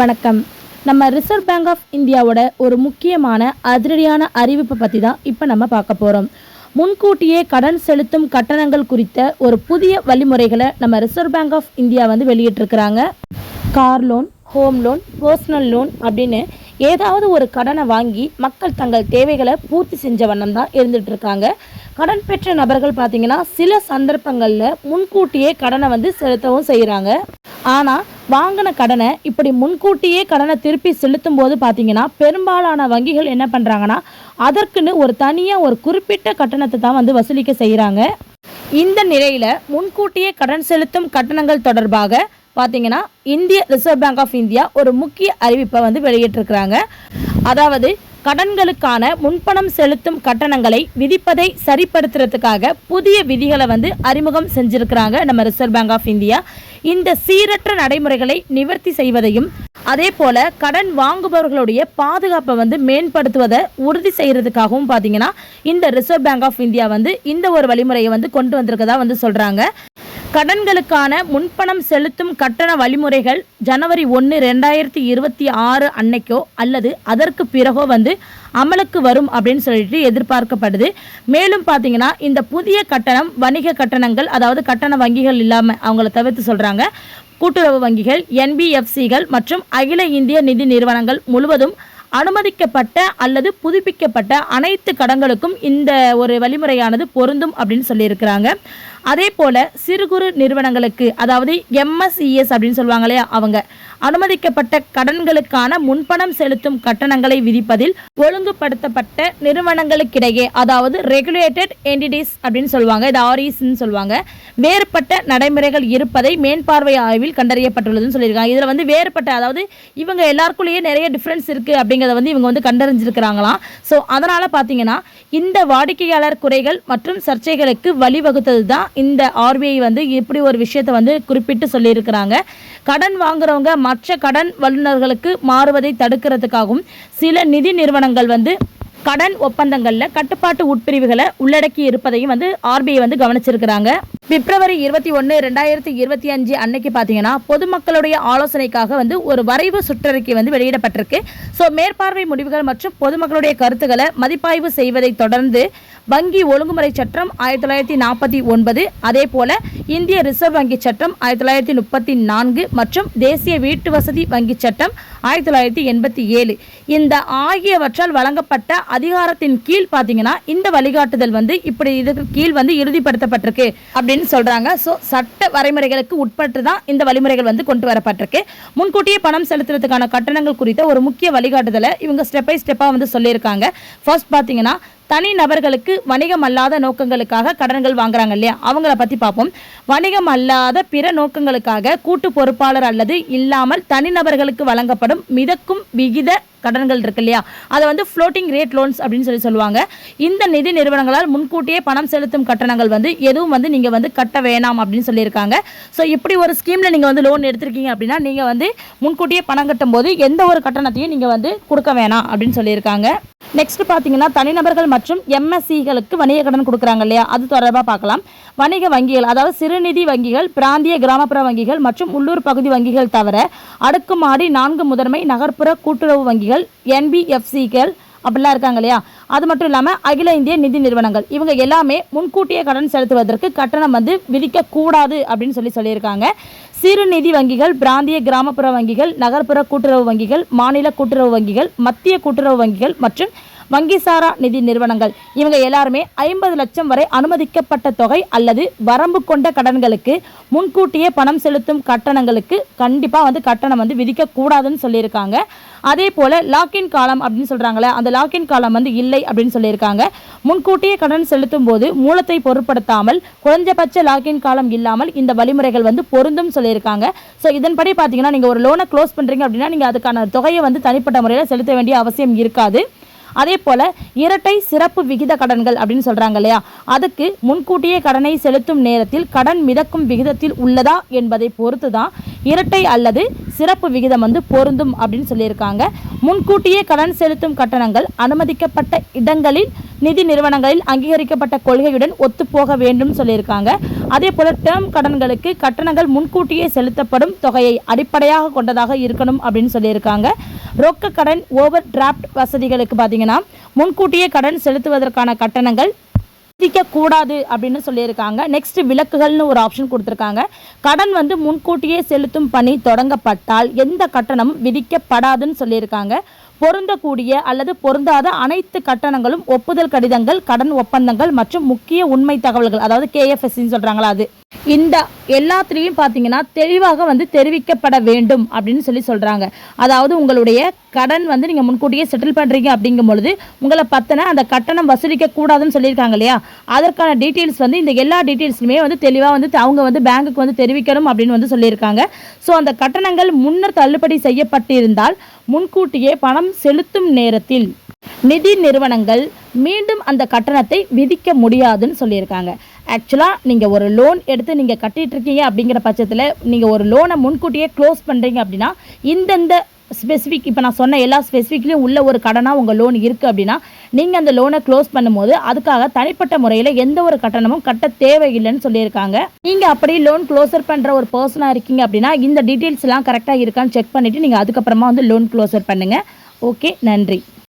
வணக்கம். நம்ம reserve bank of இந்தியாவோட ஒரு முக்கியமான அதிரடியான அறிவிப்பை பற்றி தான் இப்போ நம்ம பார்க்க போகிறோம் முன்கூட்டியே கடன் செலுத்தும் கட்டணங்கள் குறித்த ஒரு புதிய வழிமுறைகளை நம்ம ரிசர்வ் பேங்க் ஆஃப் இந்தியா வந்து வெளியிட்டிருக்கிறாங்க. Car loan home loan personal loan அப்படின்னு ஏதாவது ஒரு கடனை வாங்கி மக்கள் தங்கள் தேவைகளை பூர்த்தி செஞ்ச வண்ணம் தான் இருந்துகிட்ருக்காங்க கடன் பெற்ற நபர்கள் பார்த்தீங்கன்னா சில சந்தர்ப்பங்களில் முன்கூட்டியே கடனை வந்து செலுத்தவும் செய்கிறாங்க ஆனால் வாங்கின கடனை இப்படி முன்கூட்டியே கடனை திருப்பி செலுத்தும் போது பார்த்தீங்கன்னா பெரும்பாலான வங்கிகள் என்ன பண்ணுறாங்கன்னா அதற்குன்னு ஒரு தனியாக ஒரு குறிப்பிட்ட கட்டணத்தை தான் வந்து வசூலிக்க செய்கிறாங்க இந்த நிலையில் முன்கூட்டியே கடன் செலுத்தும் கட்டணங்கள் தொடர்பாக பார்த்தீங்கன்னா இந்திய ரிசர்வ் பேங்க் ஆஃப் இந்தியா ஒரு முக்கிய அறிவிப்பை வந்து வெளியிட்டிருக்கிறாங்க. அதாவது கடன்களுக்கான முன்பணம் செலுத்தும் கட்டணங்களை விதிப்பதை சரிப்படுத்துறதுக்காக புதிய விதிகளை வந்து அறிமுகம் செஞ்சிருக்கிறாங்க நம்ம ரிசர்வ் பேங்க் ஆஃப் இந்தியா இந்த சீரற்ற நடைமுறைகளை நிவர்த்தி செய்வதையும் அதே போல கடன் வாங்குபவர்களுடைய பாதுகாப்பை வந்து மேம்படுத்துவதை உறுதி செய்யறதுக்காகவும் பார்த்தீங்கன்னா இந்த ரிசர்வ் பேங்க் ஆஃப் இந்தியா வந்து இந்த ஒரு வழிமுறையை வந்து கொண்டு வந்திருக்கதா வந்து சொல்றாங்க. கடன்களுக்கான முன்பணம் செலுத்தும் கட்டண வழிமுறைகள் ஜனவரி ஒன்று ரெண்டாயிரத்தி இருபத்தி ஆறு அன்னைக்கோ அல்லது அதற்கு பிறகோ வந்து அமலுக்கு வரும் அப்படின்னு சொல்லிட்டு எதிர்பார்க்கப்படுது. மேலும் பார்த்தீங்கன்னா இந்த புதிய கட்டணம் வணிக கட்டணங்கள் அதாவது கட்டண வங்கிகள் இல்லாமல் அவங்கள தவிர்த்து சொல்கிறாங்க கூட்டுறவு வங்கிகள் என்பிஎஃப்சிகள் மற்றும் அகில இந்திய நிதி நிறுவனங்கள் முழுவதும் அனுமதிக்கப்பட்ட அல்லது புதுப்பிக்கப்பட்ட அனைத்து கடன்களுக்கும் இந்த ஒரு வழிமுறையானது பொருந்தும் அப்படின்னு சொல்லியிருக்கிறாங்க. அதே போல சிறு குறு நிறுவனங்களுக்கு அதாவது எம்எஸ்இஎஸ் அப்படின்னு சொல்லுவாங்க இல்லையா அவங்க அனுமதிக்கப்பட்ட கடன்களுக்கான முன்பணம் செலுத்தும் கட்டணங்களை விதிப்பதில் ஒழுங்குபடுத்தப்பட்ட நிறுவனங்களுக்கிடையே அதாவது ரெகுலேட்டட் என்டிட்டிஸ் அப்படின்னு சொல்லுவாங்க இது ஆர்இஸ்ன்னு சொல்லுவாங்க வேறுபட்ட நடைமுறைகள் இருப்பதை மேன்பார்வை ஆய்வில் கண்டறியப்பட்டுள்ளதுன்னு சொல்லியிருக்காங்க. இதில் வந்து வேறுபட்ட அதாவது இவங்க எல்லாருக்குள்ளேயே நிறைய டிஃப்ரென்ஸ் இருக்குது அப்படிங்கிறத வந்து இவங்க வந்து கண்டறிஞ்சிருக்கிறாங்களாம். ஸோ அதனால் பார்த்தீங்கன்னா இந்த வாடிக்கையாளர் குறைகள் மற்றும் சர்ச்சைகளுக்கு வழிவகுத்தது தான் இந்த ஆர்பிஐ வந்து இப்படி ஒரு விஷயத்தை வந்து குறிப்பிட்டு சொல்லியிருக்கிறாங்க. கடன் வாங்குறவங்க மற்ற கடன் வல்லுநர்களுக்கு மாறுவதை தடுக்கிறதுக்காகவும் சில நிதி நிறுவனங்கள் வந்து கடன் ஒப்பந்தங்களில் கட்டுப்பாட்டு உட்பிரிவுகளை உள்ளடக்கி இருப்பதையும் வந்து ஆர்பிஐ வந்து கவனிச்சிருக்கிறாங்க. பிப்ரவரி இருபத்தி ஒன்று ரெண்டாயிரத்தி இருபத்தி அஞ்சு அன்னைக்கு பார்த்தீங்கன்னா பொதுமக்களுடைய ஆலோசனைக்காக வந்து ஒரு வரைவு சுற்றறிக்கை வந்து வெளியிடப்பட்டிருக்கு. ஸோ மேற்பார்வை முடிவுகள் மற்றும் பொதுமக்களுடைய கருத்துக்களை மதிப்பாய்வு செய்வதை தொடர்ந்து வங்கி ஒழுங்குமுறை சட்டம் ஆயிரத்தி தொள்ளாயிரத்தி நாற்பத்தி ஒன்பது அதே போல இந்திய ரிசர்வ் வங்கி சட்டம் ஆயிரத்தி தொள்ளாயிரத்தி முப்பத்தி நான்கு மற்றும் தேசிய வீட்டு வசதி வங்கி சட்டம் ஆயிரத்தி தொள்ளாயிரத்தி எண்பத்தி ஏழு. இந்த ஆகியவற்றால் வழங்கப்பட்ட அதிகாரத்தின் கீழ் பார்த்தீங்கன்னா இந்த வழிகாட்டுதல் வந்து இப்படி இதுக்கு கீழ் வந்து இறுதிப்படுத்தப்பட்டிருக்கு. அப்படி அப்படின்னு சொல்றாங்க. ஸோ சட்ட வரைமுறைகளுக்கு உட்பட்டு தான் இந்த வழிமுறைகள் வந்து கொண்டு வரப்பட்டிருக்கு. முன்கூட்டியே பணம் செலுத்துறதுக்கான கட்டணங்கள் குறித்த ஒரு முக்கிய வழிகாட்டுதலை இவங்க ஸ்டெப் பை ஸ்டெப்பாக வந்து சொல்லியிருக்காங்க. ஃபர்ஸ்ட் பார்த்தீங்கன்னா தனி நபர்களுக்கு வணிகம் அல்லாத நோக்கங்களுக்காக கடன்கள் வாங்குறாங்க இல்லையா? அவங்கள பற்றி பார்ப்போம். வணிகம் அல்லாத பிற நோக்கங்களுக்காக கூட்டு பொறுப்பாளர் அல்லது இல்லாமல் தனிநபர்களுக்கு வழங்கப்படும் மிதக்கும் விகித கடன்கள் இருக்கு இல்லையா? அதை வந்து ஃப்ளோட்டிங் ரேட் லோன்ஸ் அப்படின்னு சொல்லி சொல்லுவாங்க. இந்த நிதி நிறுவனங்களால் முன்கூட்டியே பணம் செலுத்தும் கட்டணங்கள் வந்து எதுவும் வந்து நீங்கள் வந்து கட்ட வேணாம் அப்படின்னு சொல்லியிருக்காங்க. ஸோ இப்படி ஒரு ஸ்கீமில் நீங்கள் வந்து லோன் எடுத்திருக்கீங்க அப்படின்னா நீங்கள் வந்து முன்கூட்டியே பணம் கட்டும் போது எந்த ஒரு கட்டணத்தையும் நீங்கள் வந்து கொடுக்க வேணாம் அப்படின்னு சொல்லியிருக்காங்க. நெக்ஸ்ட் பார்த்தீங்கன்னா தனிநபர்கள் மற்றும் எம்எஸ்சிகளுக்கு வணிக கடன் கொடுக்குறாங்க இல்லையா? அது தொடர்பாக பார்க்கலாம். வணிக வங்கிகள் அதாவது சிறுநிதி வங்கிகள் பிராந்திய கிராமப்புற வங்கிகள் மற்றும் உள்ளூர் பகுதி வங்கிகள் தவிர அடுக்குமாடி நான்கு முதன்மை நகர்ப்புற கூட்டுறவு வங்கிகள் என்பிஎஃப்சிகள் அப்படிலாம் இருக்காங்க இல்லையா? அது மட்டும் இல்லாமல் அகில இந்திய நிதி நிறுவனங்கள். இவங்க எல்லாமே முன்கூட்டியே கடன் செலுத்துவதற்கு கட்டணம் வந்து விதிக்கக்கூடாது அப்படின்னு சொல்லி சொல்லியிருக்காங்க. சிறு நிதி வங்கிகள் பிராந்திய கிராமப்புற வங்கிகள் நகர்ப்புற கூட்டுறவு வங்கிகள் மாநில கூட்டுறவு வங்கிகள் மத்திய கூட்டுறவு வங்கிகள் மற்றும் வங்கிசாரா நிதி நிறுவனங்கள். இவங்க எல்லாருமே ஐம்பது லட்சம் வரை அனுமதிக்கப்பட்ட தொகை அல்லது வரம்பு கொண்ட கடன்களுக்கு முன்கூட்டியே பணம் செலுத்தும் கட்டணங்களுக்கு கண்டிப்பாக வந்து கட்டணம் வந்து விதிக்கக்கூடாதுன்னு சொல்லியிருக்காங்க. அதே போல் லாக்இன் காலம் அப்படின்னு சொல்கிறாங்களே அந்த லாக்இன் காலம் வந்து இல்லை அப்படின்னு சொல்லியிருக்காங்க. முன்கூட்டியே கடன் செலுத்தும் போது மூலத்தை பொருட்படுத்தாமல் குறைஞ்சபட்ச லாக்இன் காலம் இல்லாமல் இந்த வழிமுறைகள் வந்து பொருந்தும் சொல்லியிருக்காங்க. ஸோ இதன்படி பார்த்தீங்கன்னா நீங்கள் ஒரு லோனை க்ளோஸ் பண்ணுறீங்க அப்படின்னா நீங்கள் அதுக்கான தொகையை வந்து தனிப்பட்ட முறையில் செலுத்த வேண்டிய அவசியம் இருக்காது. அதே போல் இரட்டை சிறப்பு விகித கடன்கள் அப்படின்னு சொல்கிறாங்க இல்லையா? அதுக்கு முன்கூட்டியே கடனை செலுத்தும் நேரத்தில் கடன் மிதக்கும் விகிதத்தில் உள்ளதா என்பதை பொறுத்து தான் இரட்டை அல்லது சிறப்பு விகிதம் வந்து பொருந்தும் அப்படின்னு சொல்லியிருக்காங்க. முன்கூட்டியே கடன் செலுத்தும் கட்டணங்கள் அனுமதிக்கப்பட்ட இடங்களில் நிதி நிறுவனங்களில் அங்கீகரிக்கப்பட்ட கொள்கையுடன் ஒத்துப்போக வேண்டும் சொல்லியிருக்காங்க. அதே போல் டேர்ம் கடன்களுக்கு கட்டணங்கள் முன்கூட்டியே செலுத்தப்படும் தொகையை அடிப்படையாக கொண்டதாக இருக்கணும் அப்படின்னு சொல்லியிருக்காங்க. ரொக்க கடன் ஓவர் டிராப்ட் வசதிகளுக்கு பார்த்தீங்கன்னா முன்கூட்டியே கடன் செலுத்துவதற்கான கட்டணங்கள் விதிக்கக்கூடாது அப்படின்னு சொல்லியிருக்காங்க. நெக்ஸ்ட் விலக்குகள்னு ஒரு ஆப்ஷன் கொடுத்துருக்காங்க. கடன் வந்து முன்கூட்டியே செலுத்தும் பணி தொடங்கப்பட்டால் எந்த கட்டணமும் விதிக்கப்படாதுன்னு சொல்லியிருக்காங்க. பொருந்தக்கூடிய அல்லது பொருந்தாத அனைத்து கட்டணங்களும் ஒப்புதல் கடிதங்கள் கடன் ஒப்பந்தங்கள் மற்றும் முக்கிய உண்மை தகவல்கள் அதாவது கேஎஃப்எஸ்சின்னு சொல்கிறாங்களா அது. இந்த எல்லாத்துலேயும் பார்த்தீங்கன்னா தெளிவாக வந்து தெரிவிக்கப்பட வேண்டும் அப்படின்னு சொல்லி சொல்கிறாங்க அதாவது உங்களுடைய கடன் வந்து நீங்கள் முன்கூட்டியே செட்டில் பண்ணுறீங்க அப்படிங்கும் பொழுது உங்களை பற்றின அந்த கட்டணம் வசூலிக்க கூடாதுன்னு சொல்லியிருக்காங்க இல்லையா? அதற்கான டீட்டெயில்ஸ் வந்து இந்த எல்லா டீட்டெயில்ஸுமே வந்து தெளிவாக வந்து அவங்க வந்து பேங்குக்கு வந்து தெரிவிக்கணும் அப்படின்னு வந்து சொல்லியிருக்காங்க. ஸோ அந்த கட்டணங்கள் முன்னர் தள்ளுபடி செய்யப்பட்டிருந்தால் முன்கூட்டியே பணம் செலுத்தும் நேரத்தில் நிதி நிறுவனங்கள் மீண்டும் அந்த கட்டணத்தை விதிக்க முடியாதுன்னு சொல்லியிருக்காங்க. ஆக்சுவலாக நீங்கள் ஒரு லோன் எடுத்து நீங்கள் கட்டிகிட்டு இருக்கீங்க அப்படிங்கிற பட்சத்தில் நீங்கள் ஒரு லோனை முன்கூட்டியே க்ளோஸ் பண்ணுறீங்க அப்படின்னா இந்தந்த ஸ்பெசிஃபிக் இப்போ நான் சொன்ன எல்லா ஸ்பெசிஃபிக்லேயும் உள்ள ஒரு கடனாக உங்கள் லோன் இருக்குது அப்படின்னா நீங்கள் அந்த லோனை க்ளோஸ் பண்ணும்போது அதுக்காக தனிப்பட்ட முறையில் எந்த ஒரு கட்டணமும் கட்ட தேவையில்லைன்னு சொல்லியிருக்காங்க. நீங்கள் அப்படி லோன் க்ளோசர் பண்ணுற ஒரு பர்சனாக இருக்கீங்க அப்படின்னா இந்த டீட்டெயில்ஸ்லாம் கரெக்டாக இருக்கான்னு செக் பண்ணிவிட்டு நீங்கள் அதுக்கப்புறமா வந்து லோன் க்ளோசர் பண்ணுங்கள் ஓகே நன்றி.